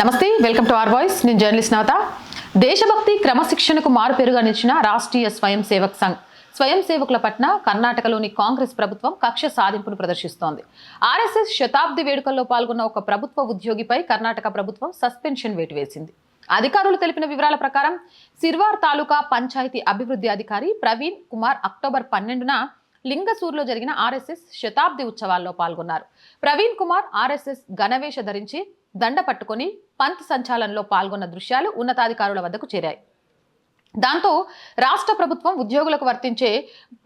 నమస్తే welcome to R voice. నేను journalist నవత. దేశభక్తి క్రమశిక్షణకు మారుపేరుగా నిలిచిన రాష్ట్రీయ స్వయం సేవక్ సంఘ్. స్వయం సేవకుల పట్ల కర్ణాటకలోని కాంగ్రెస్ ప్రభుత్వం కక్ష సాధింపును ప్రదర్శిస్తోంది. ఆర్ఎస్ఎస్ శతాబ్ది వేడుకల్లో పాల్గొన్న ఒక ప్రభుత్వ ఉద్యోగిపై కర్ణాటక ప్రభుత్వం సస్పెన్షన్ వేటు వేసింది అధికారులు తెలిపిన వివరాల ప్రకారం సిర్వార్ తాలూకా పంచాయతీ అభివృద్ధి అధికారి ప్రవీణ్ కుమార్ అక్టోబర్ పన్నెండున లింగసూర్లో జరిగిన ఆర్ఎస్ఎస్ శతాబ్ది ఉత్సవాల్లో పాల్గొన్నారు. ప్రవీణ్ కుమార్ ఆర్ఎస్ఎస్ గణవేష ధరించి దండ పట్టుకొని పంత్ సంచాలనలో పాల్గొన్న దృశ్యాలు ఉన్నతాధికారుల వద్దకు చేరాయి. దాంతో రాష్ట్ర ప్రభుత్వం ఉద్యోగులకు వర్తించే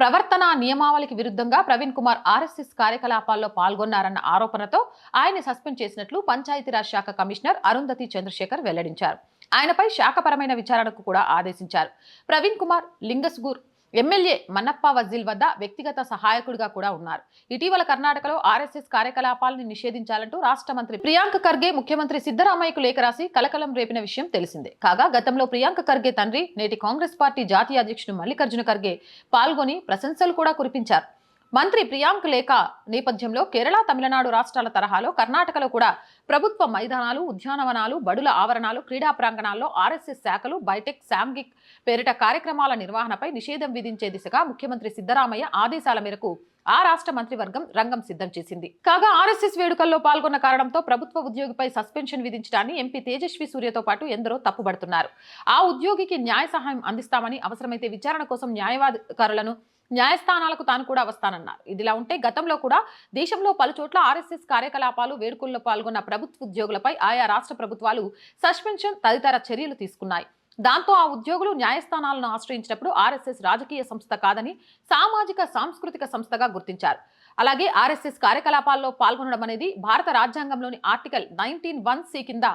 ప్రవర్తన నియమావళికి విరుద్ధంగా ప్రవీణ్ కుమార్ ఆర్ఎస్ఎస్ కార్యకలాపాల్లో పాల్గొన్నారన్న ఆరోపణతో ఆయన సస్పెండ్ చేసినట్లు పంచాయతీరాజ్ శాఖ కమిషనర్ అరుంధతి చంద్రశేఖర్ వెల్లడించారు. ఆయనపై శాఖపరమైన విచారణకు కూడా ఆదేశించారు. ప్రవీణ్ కుమార్ లింగస్గూర్ ఎమ్మెల్యే మన్నప్ప వజీల్ వద్ద వ్యక్తిగత సహాయకుడిగా కూడా ఉన్నారు. ఇటీవల కర్ణాటకలో ఆర్ఎస్ఎస్ కార్యకలాపాలను నిషేధించాలంటూ రాష్ట్ర మంత్రి ప్రియాంక ఖర్గే ముఖ్యమంత్రి సిద్దరామయ్యకు లేఖ రాసి కలకలం రేపిన విషయం తెలిసిందే. కాగా గతంలో ప్రియాంక ఖర్గే తండ్రి నేటి కాంగ్రెస్ పార్టీ జాతీయ అధ్యక్షుడు మల్లికార్జున ఖర్గే పాల్గొని ప్రశంసలు కూడా కురిపించారు. మంత్రి ప్రియాంక్ లేఖ నేపథ్యంలో కేరళ తమిళనాడు రాష్ట్రాల తరహాలో కర్ణాటకలో కూడా ప్రభుత్వ మైదానాలు ఉద్యానవనాలు బడుల ఆవరణాలు క్రీడా ప్రాంగణాల్లో ఆర్ఎస్ఎస్ శాఖలు బైటెక్ శామ్గిక్ పేరిట కార్యక్రమాల నిర్వహణపై నిషేధం విధించే దిశగా ముఖ్యమంత్రి సిద్దరామయ్య ఆదేశాల మేరకు ఆ రాష్ట్ర మంత్రివర్గం రంగం సిద్ధం చేసింది. కాగా ఆర్ఎస్ఎస్ వేడుకల్లో పాల్గొన్న కారణంతో ప్రభుత్వ ఉద్యోగిపై సస్పెన్షన్ విధించడాన్ని ఎంపీ తేజస్వి సూర్యతో పాటు ఎందరో తప్పుపడుతున్నారు ఆ ఉద్యోగికి న్యాయ సహాయం అందిస్తామని అవసరమైతే విచారణ కోసం న్యాయవాధికారులను న్యాయస్థానాలకు తాను కూడా వస్తానన్నారు. ఇదిలా ఉంటే గతంలో కూడా దేశంలో పలు చోట్ల ఆర్ఎస్ఎస్ కార్యకలాపాలు వేడుకల్లో పాల్గొన్న ప్రభుత్వ ఉద్యోగులపై ఆయా రాష్ట్ర ప్రభుత్వాలు సస్పెన్షన్ తదితర చర్యలు తీసుకున్నాయి. దాంతో ఆ ఉద్యోగులు న్యాయస్థానాలను ఆశ్రయించినప్పుడు ఆర్ఎస్ఎస్ రాజకీయ సంస్థ కాదని సామాజిక సాంస్కృతిక సంస్థగా గుర్తించారు. అలాగే ఆర్ఎస్ఎస్ కార్యకలాపాల్లో పాల్గొనడం అనేది భారత రాజ్యాంగంలోని ఆర్టికల్ నైన్టీన్ వన్ సి కింద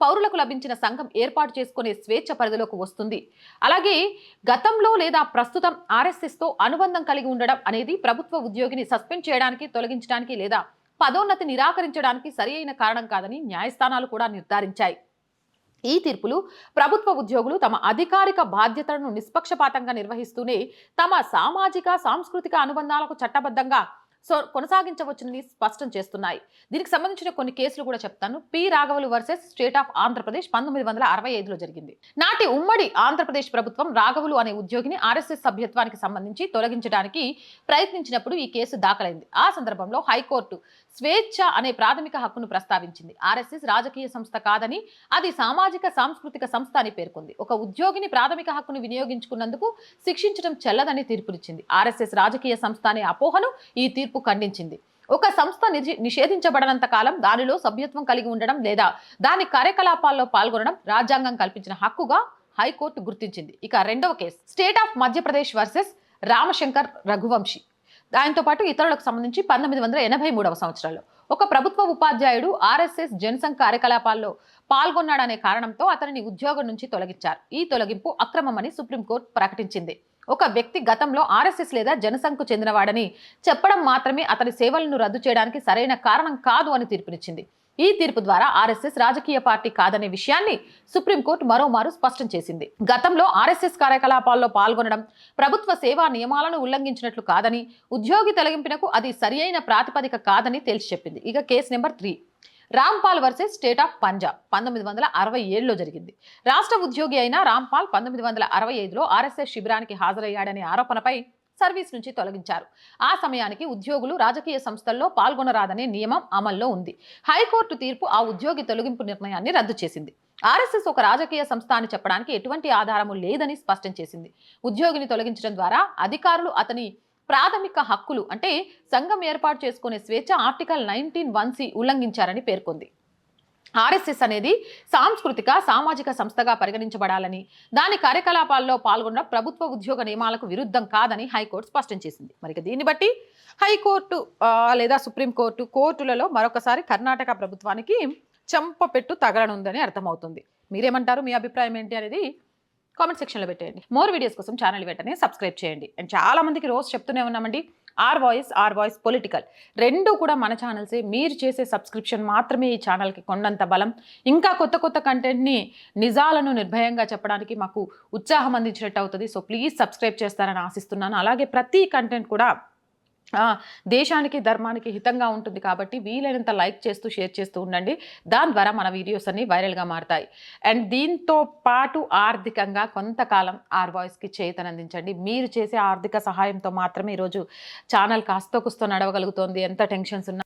పౌరులకు లభించిన సంఘం ఏర్పాటు చేసుకునే స్వేచ్ఛ పరిధిలోకి వస్తుంది. అలాగే గతంలో లేదా ప్రస్తుతం ఆర్ఎస్ఎస్తో అనుబంధం కలిగి ఉండడం అనేది ప్రభుత్వ ఉద్యోగిని సస్పెండ్ చేయడానికి తొలగించడానికి లేదా పదోన్నతి నిరాకరించడానికి సరియైన కారణం కాదని న్యాయస్థానాలు కూడా నిర్ధారించాయి. ఈ తీర్పులు ప్రభుత్వ ఉద్యోగులు తమ అధికారిక బాధ్యతలను నిష్పక్షపాతంగా నిర్వహిస్తూనే తమ సామాజిక సాంస్కృతిక అనుబంధాలకు చట్టబద్ధంగా సో కొనసాగించవచ్చునని స్పష్టం చేస్తున్నాయి. దీనికి సంబంధించిన కొన్ని కేసులు కూడా చెప్తాను. పి. రాఘవులు వర్సెస్ స్టేట్ ఆఫ్ ఆంధ్రప్రదేశ్ పంతొమ్మిది వందల అరవై ఐదులో జరిగింది. నాటి ఉమ్మడి ఆంధ్రప్రదేశ్ ప్రభుత్వం రాఘవులు అనే ఉద్యోగిని ఆర్ఎస్ఎస్ సభ్యత్వానికి సంబంధించి తొలగించడానికి ప్రయత్నించినప్పుడు ఈ కేసు దాఖలైంది. ఆ సందర్భంలో హైకోర్టు స్వేచ్ఛ అనే ప్రాథమిక హక్కును ప్రస్తావించింది. ఆర్ఎస్ఎస్ రాజకీయ సంస్థ కాదని అది సామాజిక సాంస్కృతిక సంస్థ అని పేర్కొంది. ఒక ఉద్యోగిని ప్రాథమిక హక్కును వినియోగించుకున్నందుకు శిక్షించడం చెల్లదని తీర్పునిచ్చింది. ఆర్ఎస్ఎస్ రాజకీయ సంస్థ అనే అపోహను ఈ తీర్పు ఖండించింది. ఒక సంస్థ నిషేధించబడనంత కాలం దానిలో సభ్యత్వం కలిగి ఉండడం లేదా దాని కార్యకలాపాల్లో పాల్గొనడం రాజ్యాంగం కల్పించిన హక్కుగా హైకోర్టు గుర్తించింది. ఇక రెండవ case. State of Madhya Pradesh versus Ramshankar Raghuvanshi. దాంతో పాటు ఇతరులకు సంబంధించి పంతొమ్మిది వందల ఎనభై మూడవ సంవత్సరంలో ఒక ప్రభుత్వ ఉపాధ్యాయుడు ఆర్ఎస్ఎస్ జనసంఘ్ కార్యకలాపాల్లో పాల్గొన్నాడనే కారణంతో అతనిని ఉద్యోగం నుంచి తొలగించారు. ఈ తొలగింపు అక్రమమని సుప్రీంకోర్టు ప్రకటించింది. ఒక వ్యక్తి గతంలో ఆర్ఎస్ఎస్ లేదా జనసంఘకు చెందినవాడని చెప్పడం మాత్రమే అతని సేవలను రద్దు చేయడానికి సరైన కారణం కాదు అని తీర్పునిచ్చింది. ఈ తీర్పు ద్వారా ఆర్ఎస్ఎస్ రాజకీయ పార్టీ కాదనే విషయాన్ని సుప్రీంకోర్టు మరోమారు స్పష్టం చేసింది. గతంలో ఆర్ఎస్ఎస్ కార్యకలాపాల్లో పాల్గొనడం ప్రభుత్వ సేవా నియమాలను ఉల్లంఘించినట్లు కాదని ఉద్యోగి తొలగింపునకు అది సరియైన ప్రాతిపదిక కాదని తేల్చి చెప్పింది ఇక case number three. Rampal versus state of Punjab. పంతొమ్మిది వందల అరవై ఏడులో జరిగింది. రాష్ట్ర ఉద్యోగి అయిన రాంపాల్ పంతొమ్మిది వందల అరవై ఐదులో ఆర్ఎస్ఎస్ శిబిరానికి హాజరయ్యాడనే ఆరోపణపై సర్వీస్ నుంచి తొలగించారు. ఆ సమయానికి ఉద్యోగులు రాజకీయ సంస్థల్లో పాల్గొనరాదనే నియమం అమల్లో ఉంది. హైకోర్టు తీర్పు ఆ ఉద్యోగి తొలగింపు నిర్ణయాన్ని రద్దు చేసింది. ఆర్ఎస్ఎస్ ఒక రాజకీయ సంస్థ అని చెప్పడానికి ఎటువంటి ఆధారము లేదని స్పష్టం చేసింది. ఉద్యోగిని తొలగించడం ద్వారా అధికారులు అతని ప్రాథమిక హక్కులు అంటే సంఘం ఏర్పాటు చేసుకునే స్వేచ్ఛ ఆర్టికల్ నైన్టీన్ వన్ సి ఉల్లంఘించారని పేర్కొంది. ఆర్ఎస్ఎస్ అనేది సాంస్కృతిక సామాజిక సంస్థగా పరిగణించబడాలని దాని కార్యకలాపాల్లో పాల్గొన్న ప్రభుత్వ ఉద్యోగ నియమాలకు విరుద్ధం కాదని హైకోర్టు స్పష్టం చేసింది. మరి దీన్ని బట్టి హైకోర్టు లేదా సుప్రీంకోర్టు కోర్టులలో మరొకసారి కర్ణాటక ప్రభుత్వానికి చెంపపెట్టు తగలనుందని అర్థమవుతుంది. మీరేమంటారు? మీ అభిప్రాయం ఏంటి అనేది కామెంట్ సెక్షన్లో పెట్టేయండి. మోర్ వీడియోస్ కోసం ఛానల్ వెంటనే సబ్స్క్రైబ్ చేయండి. అండ్ చాలా మందికి రోజు చెప్తూనే ఉన్నామండి. R Voice R Voice political. రెండు కూడా మన ఛానల్సే మీరు చేసే సబ్స్క్రిప్షన్ మాత్రమే ఈ ఛానల్కి కొండంత బలం. ఇంకా కొత్త కొత్త కంటెంట్ని నిజాలను నిర్భయంగా చెప్పడానికి మాకు ఉత్సాహం అందించినట్టు అవుతుంది. సో ప్లీజ్ సబ్స్క్రైబ్ చేస్తారని ఆశిస్తున్నాను. అలాగే ప్రతి కంటెంట్ కూడా దేశానికి ధర్మానికి హితంగా ఉంటుంది కాబట్టి వీలైనంత లైక్ చేస్తూ షేర్ చేస్తూ ఉండండి. దాని ద్వారా మన వీడియోస్ అన్ని వైరల్గా మారుతాయి. అండ్ దీంతో పాటు ఆర్థికంగా కొంతకాలం ఆర్ వాయిస్కి చేతనందించండి. మీరు చేసే ఆర్థిక సహాయంతో మాత్రమే ఈరోజు ఛానల్ కాస్తో కుస్తో నడవగలుగుతోంది. ఎంత టెన్షన్స్ ఉన్నా